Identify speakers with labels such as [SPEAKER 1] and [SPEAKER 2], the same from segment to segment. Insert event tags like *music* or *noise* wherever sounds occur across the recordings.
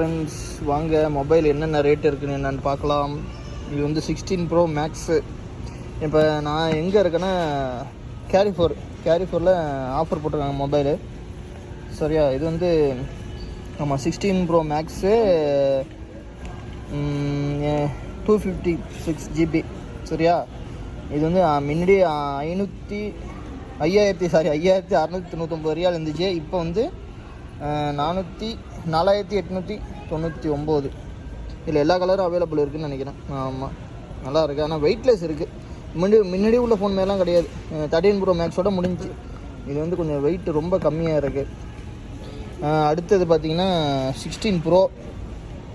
[SPEAKER 1] Friends வாங்க mobile என்னென்ன rate இருக்குன்னு என்னென்னு பார்க்கலாம். இது வந்து சிக்ஸ்டீன் ப்ரோ மேக்ஸு இப்போ நான் எங்கே இருக்கேன்னா கேரிஃபோர் கேரிஃபோரில் ஆஃபர் போட்டிருக்காங்க மொபைலு சரியா? இது வந்து ஆமாம் sixteen pro max two fifty six GB சரியா? இது வந்து முன்னாடி ஐநூற்றி ஐயாயிரத்தி சாரி ஐயாயிரத்தி அறநூற்றி தொண்ணூத்தொம்பது ரியால் இருந்துச்சு. இப்போ வந்து நானூற்றி நாலாயிரத்தி எட்நூற்றி தொண்ணூற்றி ஒம்பது. இதில் எல்லா கலரும் அவைலபிள் இருக்குதுன்னு நினைக்கிறேன். ஆமாம் நல்லா இருக்குது ஆனால் வெயிட்லெஸ் இருக்குது முன்னாடி முன்னாடி உள்ள ஃபோன் மாதிரிலாம் கிடையாது. தேர்ட்டின் ப்ரோ மேக்ஸோட முடிஞ்சு இது வந்து கொஞ்சம் வெயிட் ரொம்ப கம்மியாக இருக்குது அடுத்தது பார்த்தீங்கன்னா சிக்ஸ்டீன் ப்ரோ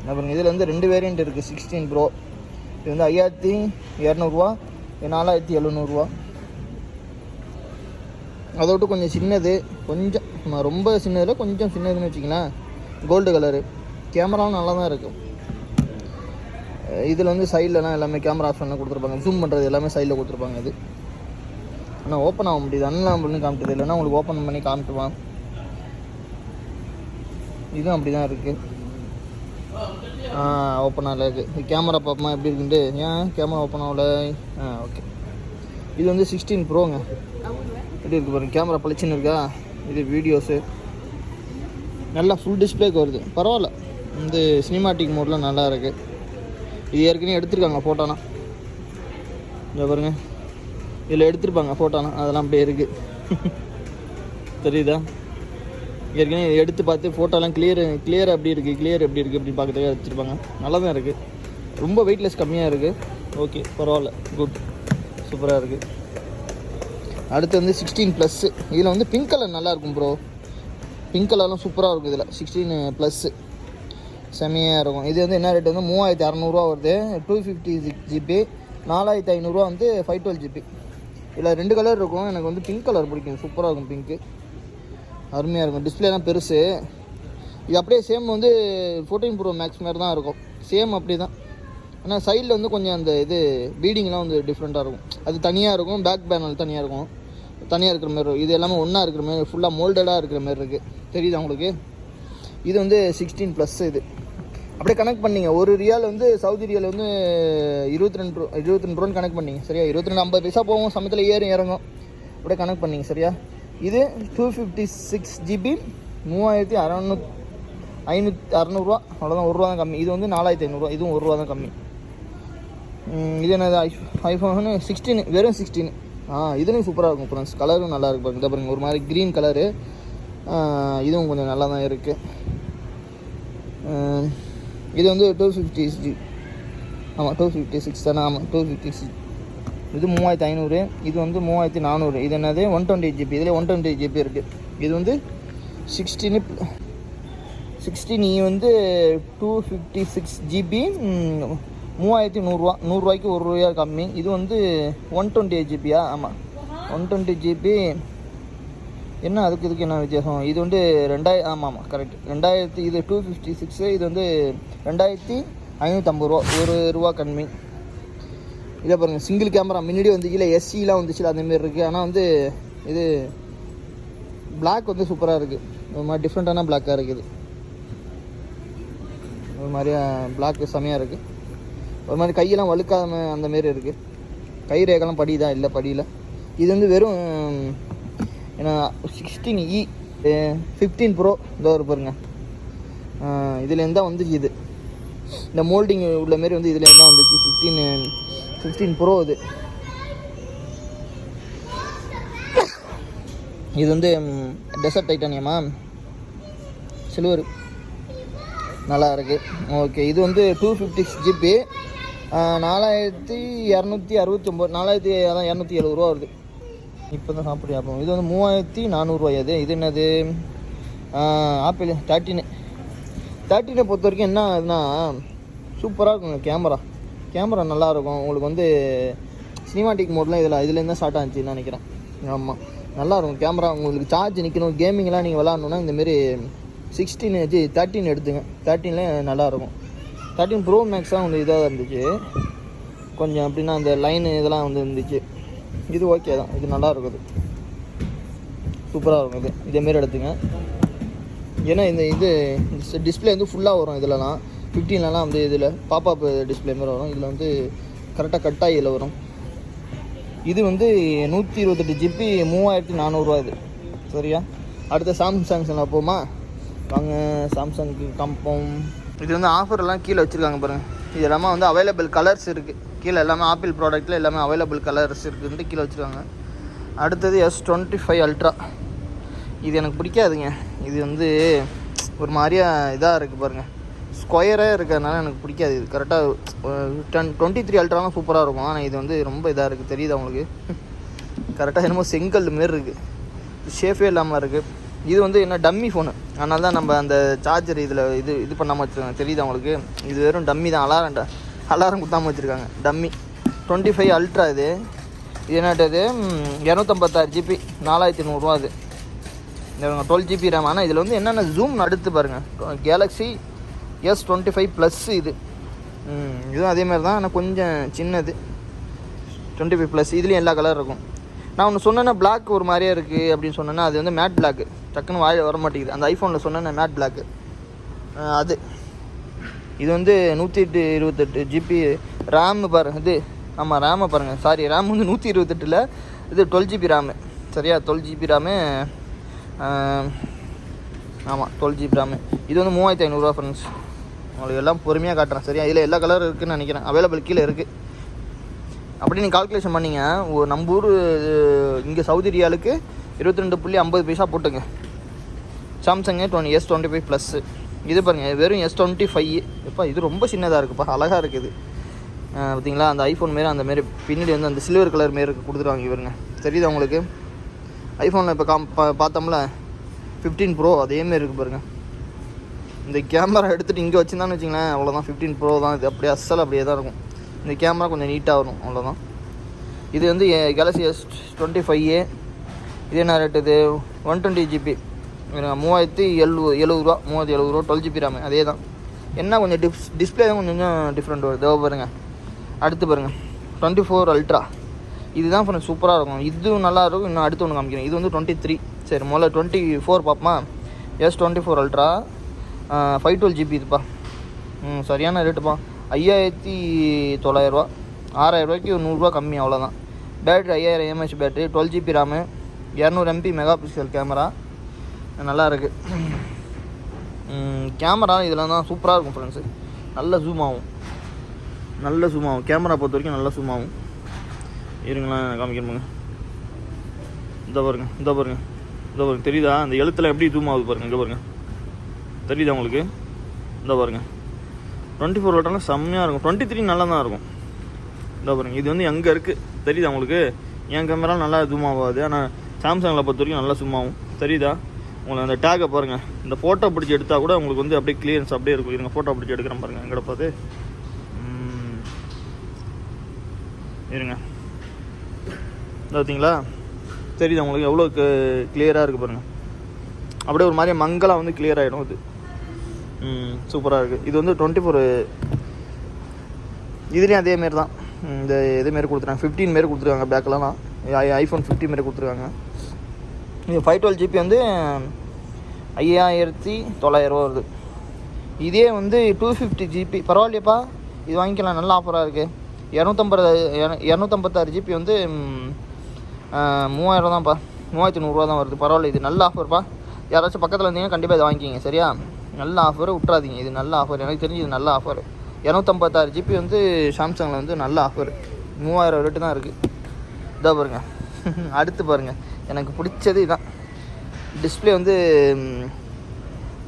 [SPEAKER 1] அப்புறம் இதில் வந்து ரெண்டு வேரியண்ட் இருக்குது சிக்ஸ்டீன் ப்ரோ இது வந்து ஐயாயிரத்தி இரநூறுவா நாலாயிரத்தி எழுநூறுவா. அதை விட்டு கொஞ்சம் சின்னது கொஞ்சம் ரொம்ப சின்னதில் கொஞ்சம் சின்னதுன்னு வச்சிங்களேன் கோல்டு கலரு. கேமராவும் நல்லா தான் இருக்கும் இதில் வந்து சைட்லலாம் எல்லாமே கேமரா ஆப்ஷன்லாம் கொடுத்துருப்பாங்க. ஜூம் பண்ணுறது எல்லாமே சைடில் கொடுத்துருப்பாங்க இது. ஆனால் ஓப்பன் ஆக முடியுது. அன்லாம் பண்ணி காமிட்டது இல்லைன்னா உங்களுக்கு ஓப்பன் பண்ணி காமிட்டுவான் இதுவும் அப்படி தான் இருக்குது ஓப்பன் ஆகல. இருக்குது கேமரா பார்ப்போமா எப்படி இருக்குன்ட்டு. ஏன் கேமரா ஓப்பன் ஆகல? ஆ ஓகே இது வந்து சிக்ஸ்டீன் ப்ரோங்க எப்படி இருக்குது பாருங்க? கேமரா பளிச்சுன்னு இருக்கா? இது வீடியோஸு நல்லா ஃபுல் டிஸ்பிளேக்கு வருது. பரவாயில்ல. இந்த சினிமாட்டிக் மோட்லாம் நல்லா இருக்குது இது ஏற்கனவே எடுத்திருக்காங்க ஃபோட்டோனா இங்கே பாருங்க. இதில் எடுத்திருப்பாங்க ஃபோட்டோனா அதெல்லாம் அப்படியே இருக்குது *laughs* தெரியுதா? ஏற்கனவே இதை எடுத்து பார்த்து ஃபோட்டோலாம் கிளியர் கிளியர் அப்படி இருக்குது கிளியர் எப்படி இருக்குது அப்படின்னு பார்க்கறதுக்காக எடுத்துருப்பாங்க. நல்லா தான் இருக்குது ரொம்ப வெயிட்லெஸ் கம்மியாக இருக்குது ஓகே பரவாயில்ல. குட் சூப்பராக இருக்குது அடுத்து வந்து சிக்ஸ்டீன் ப்ளஸ்ஸு இதில் வந்து பிங்க் கலர் நல்லாயிருக்கும் ப்ரோ பிங்க் கலர்லாம் சூப்பராக இருக்கும் இதில். சிக்ஸ்டீன் ப்ளஸ்ஸு செம்மையாக இருக்கும். இது வந்து என்ன ரேட் வந்து? மூவாயிரத்தி அறநூறுவா வருது. டூ ஃபிஃப்டி சிக்ஸ் ஜிபி நாலாயிரத்தி ஐநூறுரூவா வந்து ஃபைவ் டுவெல் ஜிபி இதில் ரெண்டு கலர் இருக்கும். எனக்கு வந்து பிங்க் கலர் பிடிக்கும். சூப்பராக இருக்கும் பிங்க்கு அருமையாக இருக்கும். டிஸ்பிளேலாம் பெருசு. இது அப்படியே சேம் வந்து ஃபோர்டீன் ப்ரோ மேக்ஸ் மாதிரி தான் இருக்கும். சேம் அப்படி தான் ஆனால் சைடில் வந்து கொஞ்சம் அந்த இது பீடிங்லாம் வந்து டிஃப்ரெண்ட்டாக இருக்கும். அது தனியாக இருக்கும். பேக் பேனல் தனியாக இருக்கும். தனியாக இருக்கிற மாதிரி இருக்கும் இது எல்லாமே ஒன்றா இருக்கிற மாதிரி ஃபுல்லாக மோல்டடாக இருக்கிற மாதிரி இருக்குது தெரியுதா உங்களுக்கு இது வந்து சிக்ஸ்டீன் ப்ளஸ் இது அப்படியே கனெக்ட் பண்ணீங்க ஒரு ரியால் வந்து சவுதி ரியால் வந்து இருபத்தி ரெண்டு ரூ இருபத்தி ரெண்டு ரூபான்னு கனெக்ட் பண்ணிங்க சரியா இருபத்தி ரெண்டு ஐம்பது பைசா போகும் சமயத்தில் ஏறும் இறங்கும் அப்படியே கனெக்ட் பண்ணிங்க சரியா இது டூ ஃபிஃப்டி சிக்ஸ் ஜிபி மூவாயிரத்தி அறநூ ஐநூற்றி அறநூறுவா அவ்வளோதான் ஒரு ரூபா தான் கம்மி இது வந்து நாலாயிரத்தி ஐநூறுரூவா இதுவும் ஒரு ரூபா தான் கம்மி இது என்னது ஐ ஐஃபோனு சிக்ஸ்டீன் வெறும் சிக்ஸ்டீன் ஆ இதுலேயும் சூப்பராக இருக்கும் ஃப்ரெண்ட்ஸ் கலரும் நல்லா இருக்கும் பாருங்க. பாருங்க ஒரு மாதிரி க்ரீன் கலரு இதுவும் கொஞ்சம் நல்லா தான் இருக்குது இது வந்து டூ ஃபிஃப்டி ஜி ஆமாம் டூ ஃபிஃப்டி சிக்ஸ் தானே? ஆமாம் டூ ஃபிஃப்டி சிக்ஸ் இது மூவாயிரத்தி ஐநூறு. இது வந்து மூவாயிரத்தி நானூறு. இது என்னது? ஒன் டுவெண்ட்டி ஜிபி இதில் ஒன் டுவெண்ட்டி ஜிபி இருக்குது இது வந்து சிக்ஸ்டீனு சிக்ஸ்டீன் இ வந்து டூ ஃபிஃப்டி சிக்ஸ் ஜிபி மூவாயிரத்தி நூறுரூவா நூறுரூவாய்க்கு ஒரு ரூபா கம்மி. இது வந்து ஒன் டுவெண்ட்டி எயிட் ஜிபியா ஆமாம் ஒன் டுவெண்ட்டி ஜிபி என்ன அதுக்கு இதுக்கு என்ன வித்தியாசம்? இது வந்து ரெண்டாயிரம் ஆமாம் ஆமாம் கரெக்ட் ரெண்டாயிரத்தி இது டூ ஃபிஃப்டி சிக்ஸு இது வந்து ரெண்டாயிரத்தி ஐநூற்றம்பது ரூபா. ஒரு ரூபா கம்மி. இதை பாருங்கள் சிங்கிள் கேமரா முன்னாடி வந்து கீழே எஸ்சிலாம் வந்துச்சுல அந்தமாரி இருக்குது ஆனால் வந்து இது பிளாக் வந்து சூப்பராக இருக்குது ஒரு மாதிரி டிஃப்ரெண்ட்டான பிளாக்காக இருக்குது. ஒரு மாதிரியாக பிளாக் செமையாக இருக்குது ஒரு மாதிரி கையெல்லாம் வழுக்காம அந்த மாரி இருக்குது கை ரேகெல்லாம் தான் இல்லை படியில். இது வந்து வெறும் ஏன்னா சிக்ஸ்டீன் இ ஃபிஃப்டீன் ப்ரோ இதோ ஒரு பாருங்க. இதுலேருந்து தான் வந்துச்சு இது. இந்த மோல்டிங் உள்ள மாரி வந்து இதுலேருந்து தான் வந்துச்சு. ஃபிஃப்டீன் ஃபிஃப்டீன் ப்ரோ இது. இது வந்து டெசர்ட் டைட்டானியமா சில்வர். நல்லா இருக்குது ஓகே இது வந்து டூ ஃபிஃப்டி சிக்ஸ் ஜிபி நாலாயிரத்தி இரநூத்தி அறுபத்தி ஒம்பது நாலாயிரத்தி அதான் இரநூத்தி எழுபது ரூபா வருது. இப்போ தான் சாப்பிட்டு ஆப்போம் இது வந்து மூவாயிரத்தி நானூறுரூவா இது இது என்னது? ஆப்பிள் தேர்ட்டினு தேர்ட்டினை பொறுத்த வரைக்கும் என்ன ஆகுதுன்னா சூப்பராக இருக்குங்க கேமரா. கேமரா நல்லா இருக்கும். உங்களுக்கு வந்து சினிமாட்டிக் மோட்லாம் இதில் இதுலேருந்து தான் ஸ்டார்ட் ஆச்சுன்னு நினைக்கிறேன். ஆமாம் நல்லாயிருக்கும் கேமரா. உங்களுக்கு சார்ஜ் நிற்கணும் கேமிங்லாம் நீங்கள் விளாட்ணுன்னா இந்தமாரி சிக்ஸ்டீன் ஜி தேர்ட்டின் எடுத்துங்க. தேர்ட்டீனில் நல்லாயிருக்கும் தேர்ட்டின் ப்ரோ மேக்ஸாக வந்து இதாக இருந்துச்சு. கொஞ்சம் அப்படின்னா அந்த லைன் இதெல்லாம் வந்து இருந்துச்சு. இது ஓகே தான். இது நல்லா இருக்குது. சூப்பராக இருக்கும் இது இதேமாரி எடுத்துங்க. ஏன்னா இந்த இது டிஸ்பிளே வந்து ஃபுல்லாக வரும் இதிலலாம். ஃபிஃப்டீன்லலாம் வந்து இதில் பாப்பாப் டிஸ்பிளே மாதிரி வரும். இதில் வந்து கரெக்டாக கட்டாகி இதில் வரும். இது வந்து நூற்றி இருபத்தெட்டு ஜிபி மூவாயிரத்தி நானூறுரூவா இது. சரியா? அடுத்த சாம்சங்ஸில் போமா? வாங்க சாம்சங்க்கு கம்பம் இது வந்து ஆஃபர் எல்லாம் கீழே வச்சுருக்காங்க பாருங்கள் இது எல்லாமே வந்து அவைலபிள் கலர்ஸ் இருக்குது கீழே எல்லாமே ஆப்பிள் ப்ராடக்ட்டில் எல்லாமே அவைலபிள் கலர்ஸ் இருக்குதுன்ட்டு கீழே வச்சுருக்காங்க. அடுத்தது எஸ் டுவெண்ட்டி ஃபைவ் அல்ட்ரா இது எனக்கு பிடிக்காதுங்க. இது வந்து ஒரு மாதிரியா இதாக இருக்குது பாருங்கள் ஸ்கொயராக இருக்கிறதுனால எனக்கு பிடிக்காது. இது கரெக்டாக டென் டுவெண்ட்டி த்ரீ அல்ட்ராலாம் சூப்பராக இருக்கும். ஆனால் இது வந்து ரொம்ப இதாக இருக்குது தெரியுது அவங்களுக்கு கரெக்டாக *laughs* என்னமோ செங்கல் மாரி இருக்குது ஷேஃபே இல்லாமல் இருக்குது இது வந்து என்ன டம்மி ஃபோனு. அதனால தான் நம்ம அந்த சார்ஜர் இதில் இது இது பண்ணாமல் வச்சுருக்காங்க. தெரியுது அவங்களுக்கு இது வெறும் டம்மி தான். அலாரம் அலாரம் கொடுத்தாம வச்சுருக்காங்க. டம்மி. டுவெண்ட்டி ஃபைவ் அல்ட்ரா இது இது? என்னட்டது இரநூத்தம்பத்தாறு ஜிபி நாலாயிரத்தி நூறுரூவா அது. டுவெல் ஜிபி ரேம் ஆனால் இதில் வந்து என்னென்ன ஜூம் அடுத்து பாருங்கள் Galaxy S twenty five plus இது இதுவும் அதே மாதிரி தான். ஆனால் கொஞ்சம் சின்னது. டுவெண்ட்டி ஃபைவ் ப்ளஸ் இதுலேயும் எல்லா கலர் இருக்கும். நான் ஒன்று சொன்னேன்னா பிளாக் ஒரு மாதிரியே இருக்குது அப்படின்னு சொன்னேன்னா அது வந்து மேட் பிளாக் டக்குன்னு வாயில் வர மாட்டேங்குது. அந்த ஐஃபோனில் சொன்னேன் மேட் பிளாக் அது. இது வந்து நூற்றி எட்டு இருபத்தெட்டு ஜிபி ரேம் பாருங்கள் இது. ஆமாம் ரேமை பாருங்கள் சாரி ரேம் வந்து நூற்றி இருபத்தெட்டில் இது டுவெல் ஜிபி ரேமு சரியா? டுவெல் ஜிபி ரேமு ஆமாம் டுவெல் ஜிபி ரேமு இது வந்து மூவாயிரத்தி ஐநூறுரூவா ஃப்ரெண்ட்ஸ் உங்களுக்கு எல்லாம் பொறுமையாக காட்டுறேன். சரியா? இதில் எல்லா கலரும் இருக்குதுன்னு நினைக்கிறேன். அவைலபிள் கீழே இருக்குது அப்படி நீங்கள் கால்குலேஷன் பண்ணிங்க ஒ- நம்ம ஊர் இங்கே சவுதி ரியாலுக்கு இருபத்தி ரெண்டு புள்ளி ஐம்பது பைசா போட்டுங்க. Samsung twenty S twenty five plus இது பாருங்கள் வெறும் எஸ் டுவெண்ட்டி ஃபைவ் எப்பா இது ரொம்ப சின்னதாக இருக்குப்பா அழகாக இருக்குது. பார்த்தீங்களா அந்த ஐஃபோன் மாரி அந்த மாரி பின்னாடி வந்து அந்த சில்வர் கலர் மாரி இருக்கு கொடுத்துருவாங்க இவருங்க தெரியுதா உங்களுக்கு? ஐஃபோனில் இப்போ காம் பா பார்த்தோம்ல ஃபிஃப்டீன் ப்ரோ அதேமாரி இருக்குது பாருங்கள் இந்த கேமரா எடுத்துகிட்டு இங்கே வச்சுருந்தான்னு வச்சிங்களேன் அவ்வளோதான் ஃபிஃப்டீன் ப்ரோ தான் இது அப்படியே அசல் அப்படியே தான் இருக்கும். இந்த கேமரா கொஞ்சம் நீட்டாக வரும் அவ்வளோதான் இது வந்து Galaxy S twenty five A இது என்ன ரேட் இது? ஒன் டுவெண்ட்டி ஜிபி மூவாயிரத்தி எழுபது எழுபது ரூபா மூவாயிரத்தி எழுபது ரூபா டுவெல் ஜிபி ரேம் அதே தான். என்ன கொஞ்சம் டிஸ் டிஸ்பிளே தான் கொஞ்சம் கொஞ்சம் டிஃப்ரெண்ட் வருது தேவை பாருங்கள் அடுத்து பாருங்கள் டுவெண்ட்டி ஃபோர் அல்ட்ரா இதுதான் கொஞ்சம் சூப்பராக இருக்கும். இதுவும் நல்லா இருக்கும். இன்னும் அடுத்து ஒன்று காமிக்கிறேன். இது வந்து டுவெண்ட்டி த்ரீ சரி முதல்ல டுவெண்ட்டி ஃபோர் பார்ப்போமா S twenty four ultra five twelve GB இதுப்பா. ம் சரியான ரேட்டுப்பா ஐயாயிரத்தி தொள்ளாயிரரூவா. ஆறாயிரம் ரூபாய்க்கு நூறுரூவா கம்மி அவ்வளோதான் பேட்ரி ஐயாயிரம் mAh battery twelve GB RAM இரநூறு எம்பி மெகா பிக்சல் கேமரா நல்லாயிருக்கு கேமரா இதெல்லாம் தான் சூப்பராக இருக்கும் ஃப்ரெண்ட்ஸு நல்ல ஜூம் ஆகும். நல்ல ஜூம் ஆகும். கேமரா பொறுத்த வரைக்கும் நல்லா ஜூம் ஆகும். இருங்களேன் காமிக்கிறேன் இந்த பாருங்க இந்த பாருங்க. இந்த பாருங்க தெரியுதா? அந்த எழுத்துல எப்படி ஜூம் ஆகுது பாருங்க இங்கே பாருங்க. தெரியுதா உங்களுக்கு? இந்த பாருங்க. டுவெண்ட்டி ஃபோர் ஓட்டெல்லாம் செம்மையாக இருக்கும். டுவெண்ட்டி த்ரீ நல்லா தான் இருக்கும். இந்த பாருங்க இது வந்து எங்கே இருக்குது தெரியுதா உங்களுக்கு? என் கேமரா நல்லா ஜூம் ஆகாது. ஆனால் சாம்சங்கில் பொறுத்த வரைக்கும் நல்லா சும்மாவும் ஆகும். தெரியுதா? உங்களுக்கு அந்த டேக்கை பாருங்கள் இந்த ஃபோட்டோ பிடிச்சி எடுத்தால் கூட உங்களுக்கு வந்து அப்படியே கிளியரன்ஸ் அப்படியே இருக்கும். இருங்க ஃபோட்டோ பிடிச்சி எடுக்கிறேன் பாருங்கள் எங்கட பார்த்து இருங்க. பார்த்தீங்களா தெரியுதா உங்களுக்கு? எவ்வளோ கிளியராக இருக்குது பாருங்கள் அப்படியே ஒரு மாதிரி மங்களாக வந்து கிளியர் ஆகிடும் இது சூப்பராக இருக்குது இது வந்து டுவெண்ட்டி ஃபோர் இதுலேயும் அதே மாரி தான். இந்த இதேமாரி கொடுத்துருக்காங்க. ஃபிஃப்டீன் மாரி கொடுத்துருக்காங்க பேக்கெலாம் ஐஃபோன் ஃபிஃப்டி மாரி கொடுத்துருக்காங்க. இது ஃபைவ் டுவெல் ஜிபி வந்து ஐயாயிரத்தி தொள்ளாயிரரூவா வருது. இதே வந்து டூ ஃபிஃப்டி ஜிபி பரவாயில்லையப்பா. இது வாங்கிக்கலாம். நல்ல ஆஃபராக இருக்குது இரநூத்தம்பது இரநூத்தம்பத்தாறு ஜிபி வந்து மூவாயிரம் தான்ப்பா மூவாயிரத்தி நூறுரூவா தான் வருது. பரவாயில்ல இது நல்ல ஆஃபர்ப்பா யாராச்சும் பக்கத்தில் இருந்தீங்கன்னா கண்டிப்பாக இதை வாங்கிக்கிங்க. சரியா? நல்ல ஆஃபர் விட்றாதீங்க இது நல்ல ஆஃபர் எனக்கு தெரிஞ்சு இது நல்ல ஆஃபர் இரநூத்தம்பத்தாறு ஜிபி வந்து சாம்சங்கில் வந்து நல்ல ஆஃபர் மூவாயிரம் ரேட்டு தான் இருக்குது இதோ பாருங்கள் *laughs* அடுத்து பாருங்க. எனக்கு பிடிச்சது இதுதான் டிஸ்ப்ளே வந்து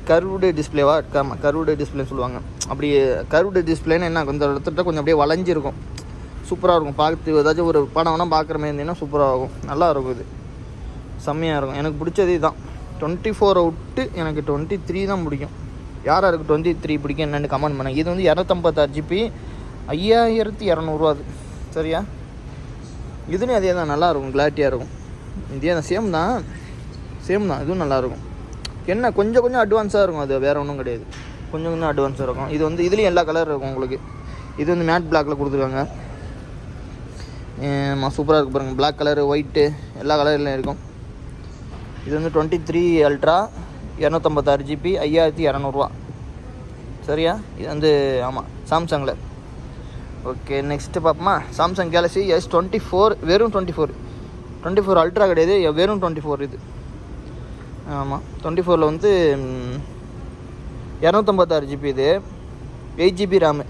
[SPEAKER 1] கருவுடு டிஸ்பிளேவா இருக்காம கருவுடு டிஸ்ப்ளேன்னு சொல்லுவாங்க. அப்படி கருவுடு டிஸ்பிளேன்னு என்ன கொஞ்சம் இடத்துல கொஞ்சம் அப்படியே வளைஞ்சிருக்கும். சூப்பராக இருக்கும். பார்த்து ஏதாச்சும் ஒரு படம் வேணால் பார்க்குற மாதிரி இருந்தீங்கன்னா சூப்பராக இருக்கும் நல்லா இருக்கும் இது. செம்மையாக இருக்கும். எனக்கு பிடிச்சது இதுதான் டுவெண்ட்டி ஃபோர் அவுட்டு எனக்கு டுவெண்ட்டி த்ரீ தான் பிடிக்கும். யார் யாருக்கு டுவெண்ட்டி த்ரீ பிடிக்கும் என்னென்னு கமெண்ட் பண்ணுங்க. இது வந்து இரநூத்தம்பத்தாறு ஜிபி ஐயாயிரத்தி இரநூறுவா அது. சரியா? இதுலேயும் அதே தான். நல்லா இருக்கும் கிளாரிட்டியாக இருக்கும். இதே தான். சேம் தான். சேம் தான். இதுவும் நல்லாயிருக்கும். என்ன கொஞ்சம் கொஞ்சம் அட்வான்ஸாக இருக்கும். அது வேறு ஒன்றும் கிடையாது. கொஞ்சம் கொஞ்சம் அட்வான்ஸாக இருக்கும். இது வந்து இதுலேயும் எல்லா கலர் இருக்கும் உங்களுக்கு. இது வந்து மேட் பிளாக்ல கொடுத்துருக்காங்க. சூப்பராக இருக்கு பாருங்கள் பிளாக் கலரு ஒயிட்டு எல்லா கலர்லையும் இருக்கும். இது வந்து டுவெண்ட்டி த்ரீ அல்ட்ரா இரநூத்தம்பத்தாறு ஜிபி ஐயாயிரத்தி இரநூறுவா. சரியா? இது வந்து ஆமாம் சாம்சங்கில் ஓகே நெக்ஸ்ட்டு பார்ப்போமா? Samsung Galaxy S twenty four வெறும் twenty four twenty four ultra கிடையாது வெறும் டுவெண்ட்டி ஃபோர் இது. ஆமாம் டுவெண்ட்டி ஃபோரில் வந்து இரநூத்தம்பத்தாறு ஜிபி இது. எயிட் ஜிபி ரேமு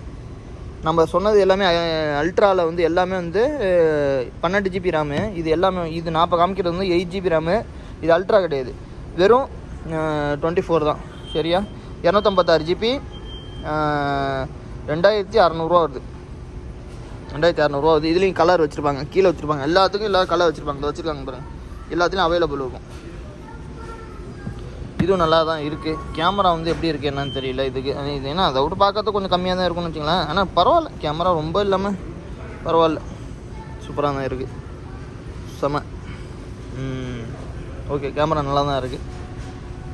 [SPEAKER 1] நம்ம சொன்னது எல்லாமே அல்ட்ராவில் வந்து எல்லாமே வந்து பன்னெண்டு ஜிபி ரேமு இது எல்லாமே இது நான் இப்போ காமிக்கிறது வந்து எயிட் ஜிபி ரேமு இது அல்ட்ரா கிடையாது. வெறும் டுவெண்ட்டி ஃபோர் தான். சரியா? இரநூத்தம்பத்தாறு ஜிபி ரெண்டாயிரத்தி அறநூறுவா வருது. ரெண்டாயிரத்தி அறநூறுவா வருது. இதுலேயும் கலர் வச்சுருப்பாங்க கீழே வச்சுருப்பாங்க. எல்லாத்துக்கும் எல்லா கலர் வச்சுருப்பாங்க. இதை வச்சுருக்காங்க பாருங்கள் எல்லாத்துலேயும் அவைலபிள் இருக்கும். இதுவும் நல்லா தான் இருக்குது கேமரா வந்து எப்படி இருக்குது என்னன்னு தெரியல. இதுக்கு இது ஏன்னா அதை விட்டு பார்க்கறது கொஞ்சம் கம்மியாக தான் இருக்கும்னு வச்சுங்களேன் ஆனால் பரவாயில்ல. கேமரா ரொம்ப இல்லாமல் பரவாயில்ல. சூப்பராக தான் இருக்குது செம. ஓகே கேமரா நல்லா தான் இருக்குது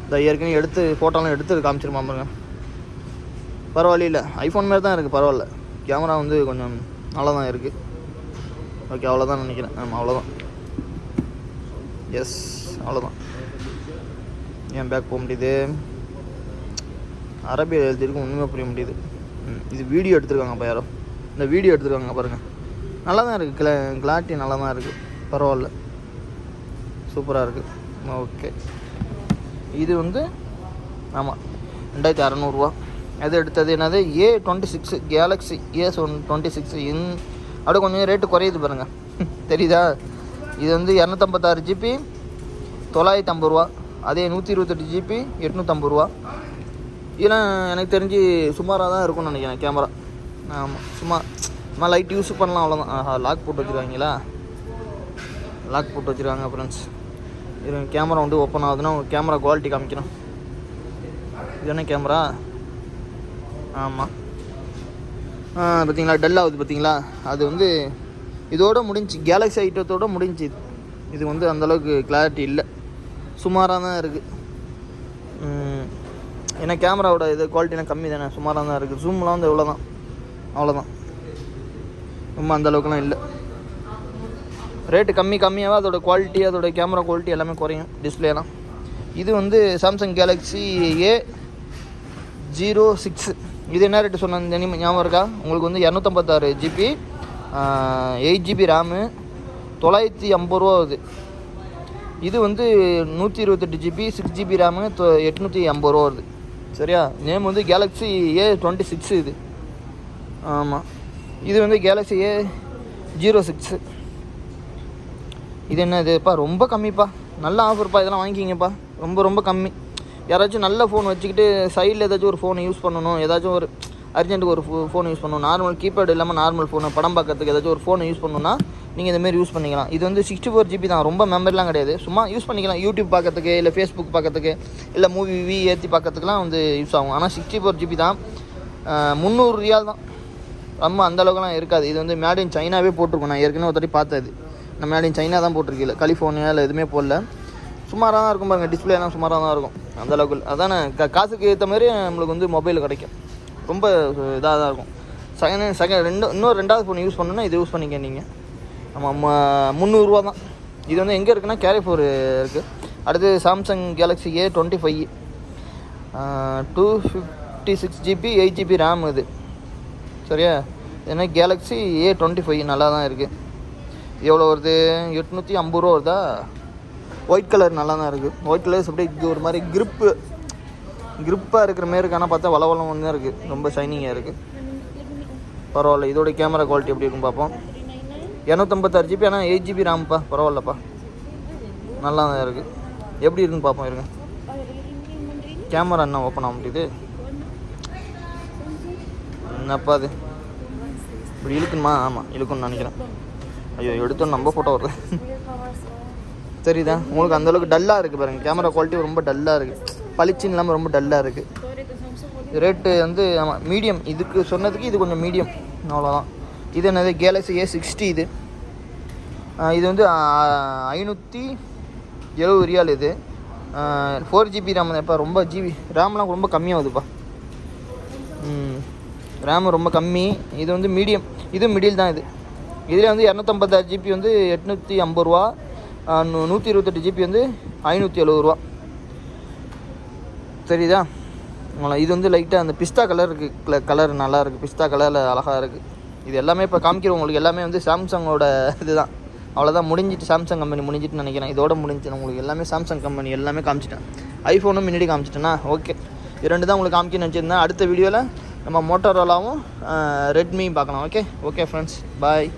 [SPEAKER 1] இந்த ஏற்கனவே எடுத்து ஃபோட்டோலாம் எடுத்து காமிச்சிருமா பாருங்க. பரவாயில்ல ஐஃபோன் மாதிரி தான் இருக்குது பரவாயில்ல. கேமரா வந்து கொஞ்சம் நல்லா தான் இருக்குது ஓகே அவ்வளோதான் நினைக்கிறேன். ஆமாம் அவ்வளோதான் எஸ் அவ்வளோதான் ஏன் பேக் போக முடியுது? அரபி எழுதிருக்கு ஒன்றுமே புரிய முடியுது. ம், இது வீடியோ எடுத்திருக்காங்கப்பா யாரோ. இந்த வீடியோ எடுத்திருக்காங்க பாருங்கள் நல்லா தான் இருக்குது கிளா கிளாரிட்டி நல்லா தான் இருக்குது பரவாயில்ல. சூப்பராக இருக்குது ஓகே இது வந்து ஆமாம் ரெண்டாயிரத்தி அறநூறுவா. அது எடுத்தது என்னது? A twenty six Galaxy A's one twenty six in அப்படியே கொஞ்சம் ரேட்டு குறையுது பாருங்கள் *laughs* தெரியுதா? இது வந்து இரநூத்தம்பத்தாறு ஜிபி தொள்ளாயிரத்தி ஐம்பது ரூபா. அதே நூற்றி இருபத்தெட்டு ஜிபி எட்நூற்றம்பது ரூபா. இதெல்லாம் எனக்கு தெரிஞ்சு சுமாராக தான் இருக்கும்னு நினைக்கிறேன் கேமரா ஆமாம் சும்மா சும்மா லைட் யூஸ் பண்ணலாம் அவ்வளோதான் ஆஹா லாக் போட்டு வச்சுருவாங்களா? லாக் போட்டு வச்சுருக்காங்க ஃப்ரெண்ட்ஸ் கேமரா வந்து ஓப்பன் ஆகுதுன்னா உங்களுக்கு கேமரா குவாலிட்டி காமிக்கணும். இது என்ன கேமரா? ஆமாம் பார்த்தீங்களா டல் ஆகுது பார்த்தீங்களா அது வந்து இதோட முடிஞ்சு கேலக்ஸி ஐட்டத்தோட முடிஞ்சு இது. வந்து அந்தளவுக்கு கிளாரிட்டி இல்லை. சுமாராக தான் இருக்குது ஏன்னா கேமராவோட இது குவாலிட்டிலாம் கம்மி தானே. சுமாராக தான் இருக்குது ஜூம்லாம் வந்து எவ்வளோ தான் அவ்வளோதான் ரொம்ப அந்தளவுக்குலாம் இல்லை. ரேட்டு கம்மி கம்மியாகவே அதோட குவாலிட்டி அதோட கேமரா குவாலிட்டி எல்லாமே குறையும் டிஸ்பிளேலாம் இது வந்து Samsung Galaxy A zero six இது என்ன ரேட்டு சொன்ன ஞாபகம் இருக்கா? உங்களுக்கு வந்து இரநூத்தம்பத்தாறு ஜிபி எயிட் ஜிபி ரேமு தொள்ளாயிரத்தி ஐம்பது ரூபா வருது. இது வந்து நூற்றி இருபத்தெட்டு ஜிபி சிக்ஸ் ஜிபி ரேமு எட்நூற்றி ஐம்பது ரூபா வருது. சரியா? நேம் வந்து கேலக்ஸி ஏ டுவெண்ட்டி சிக்ஸ் இது. ஆமாம் இது வந்து கேலக்ஸி ஏ ஜீரோ சிக்ஸு இது என்னதுப்பா? ரொம்ப கம்மிப்பா. நல்ல ஆஃபர்ப்பா இதெல்லாம் வாங்கிக்கிங்கப்பா. ரொம்ப ரொம்ப கம்மி. யாராச்சும் நல்ல ஃபோன் வச்சுக்கிட்டு சைடில் ஏதாச்சும் ஒரு ஃபோனை யூஸ் பண்ணணும். ஏதாச்சும் ஒரு அர்ஜென்ட்டுக்கு ஒரு ஃபோன் யூஸ் பண்ணணும். நார்மல் கீபேட் இல்லாமல் நார்மல் ஃபோனு படம் பார்க்கறதுக்கு ஏதாச்சும் ஒரு ஃபோனை யூஸ் பண்ணணும்னா நீங்கள் இந்தமாரி யூஸ் பண்ணிக்கலாம். இது வந்து சிக்ஸ்டி ஃபோர் ஜிபி தான். ரொம்ப மெமரிலாம் கிடையாது. சும்மா யூஸ் பண்ணிக்கலாம். யூடியூப் பார்க்கறதுக்கு இல்லை ஃபேஸ்புக் பார்க்கறதுக்கு இல்லை மூவி வி ஏற்றி பார்க்கறதுக்குலாம் வந்து யூஸ் ஆகும். ஆனால் சிக்ஸ்டி ஃபோர் ஜிபி தான் முந்நூறு ரியால் தான். ரொம்ப அந்தளவுக்குலாம் இருக்காது. இது வந்து மேட் இன் சைனாவே போட்டிருக்கோம். நான் ஏற்கனவே ஒரு தாட்டி பார்த்தது. நம்ம மேட் சைனா தான் போட்டிருக்கீங்க கலிஃபோர்னியா இல்லை எதுவுமே போடல. சுமாராக தான் இருக்கும் பாருங்க டிஸ்பிளேலாம் சுமாராக தான் இருக்கும். அந்த அளவுக்கு அதானே க காசுக்கு ஏற்ற மாதிரி நம்மளுக்கு வந்து மொபைல் கிடைக்கும். ரொம்ப இதாக தான் இருக்கும். செகண்ட் செகண்ட் ரெண்டு இன்னொரு ரெண்டாவது ஃபோன் யூஸ் பண்ணணும்னா இது யூஸ் பண்ணிக்க நீங்கள் நம்ம முந்நூறுரூவா தான். இது வந்து எங்கே இருக்குன்னா கேரிஃபோர் இருக்குது அடுத்து Samsung Galaxy A twenty five two fifty six GB eight GB RAM இது. சரியா? ஏன்னா கேலக்ஸி ஏ டுவெண்ட்டி ஃபைவ் நல்லா தான் இருக்குது எவ்வளோ வருது? எட்நூற்றி ஐம்பது ரூபா வருதா? ஒயிட் கலர் நல்லா தான் இருக்குது ஒயிட் கலர்ஸ் அப்படியே இது ஒரு மாதிரி கிரிப்பு கிரிப்பாக இருக்கிற மாரி இருக்கு. ஆனால் பார்த்தா வளவளம் தான் இருக்குது ரொம்ப ஷைனிங்காக இருக்குது பரவாயில்ல. இதோட கேமரா குவாலிட்டி எப்படி இருக்கும் பார்ப்போம். இரநூத்தம்பத்தாறு ஜிபி ஆனால் எயிட் ஜிபி ரேம்ப்பா பரவாயில்லப்பா. நல்லா தான் இருக்குது எப்படி இருக்குன்னு பார்ப்போம் இருங்க. கேமரா என்ன ஓப்பன் ஆக முடியுது என்னப்பா அது? இப்படி இழுக்குமா ஆமாம் இழுக்குன்னு நினைக்கிறேன். ஐயோ எடுத்தோன்னு நம்ம ஃபோட்டோ வரல தெரியுதா உங்களுக்கு அந்த அளவுக்கு டல்லாக இருக்குது பாருங்க. கேமரா குவாலிட்டி ரொம்ப டல்லாக இருக்குது பளிச்சின்னு இல்லாமல் ரொம்ப டல்லாக இருக்குது ரேட்டு வந்து ஆமாம் மீடியம் இதுக்கு சொன்னதுக்கு இது கொஞ்சம் மீடியம் அவ்வளோதான் இது என்னது? கேலக்ஸி ஏ சிக்ஸ்டி இது. இது வந்து ஐநூற்றி எழுபது ரியால் இது. ஃபோர் ஜிபி ரேம் இப்போ ரொம்ப ஜிபி ரேம்லாம் ரொம்ப கம்மியாகுதுப்பா ம். ரேம் ரொம்ப கம்மி. இது வந்து மீடியம் இது மிடில் தான் இது. இதில் வந்து இரநூத்தம்பத்தாறு ஜிபி வந்து எட்நூற்றி ஐம்பது ரூபா நூற்றி இருபத்தெட்டு ஜிபி வந்து ஐநூற்றி எழுபது ரூபா. தெரியுதா இது வந்து லைட்டாக அந்த பிஸ்தா கலர் இருக்குது கலர் நல்லா இருக்குது பிஸ்தா கலரில் அழகாக இருக்குது இது எல்லாமே இப்போ காமிக்கிறோம் உங்களுக்கு. எல்லாமே வந்து சாம்சங்கோட இதுதான். அவ்வளோதான் முடிஞ்சிட்டு சாம்சங் கம்பெனி முடிஞ்சிட்டு நினைக்கிறேன். இதோட முடிஞ்சு உங்களுக்கு எல்லாமே சாம்சங் கம்பெனி எல்லாமே காமிச்சிட்டேன். ஐஃபோனும் முன்னாடி காமிச்சிட்டேன்னா ஓகே இது ரெண்டு தான் உங்களுக்கு காமிக்கணும்னு நினச்சிருந்தேன். அடுத்த வீடியோவில் நம்ம மோட்டோரோலாவும் ரெட்மியும் பார்க்கலாம். Okay okay friends bye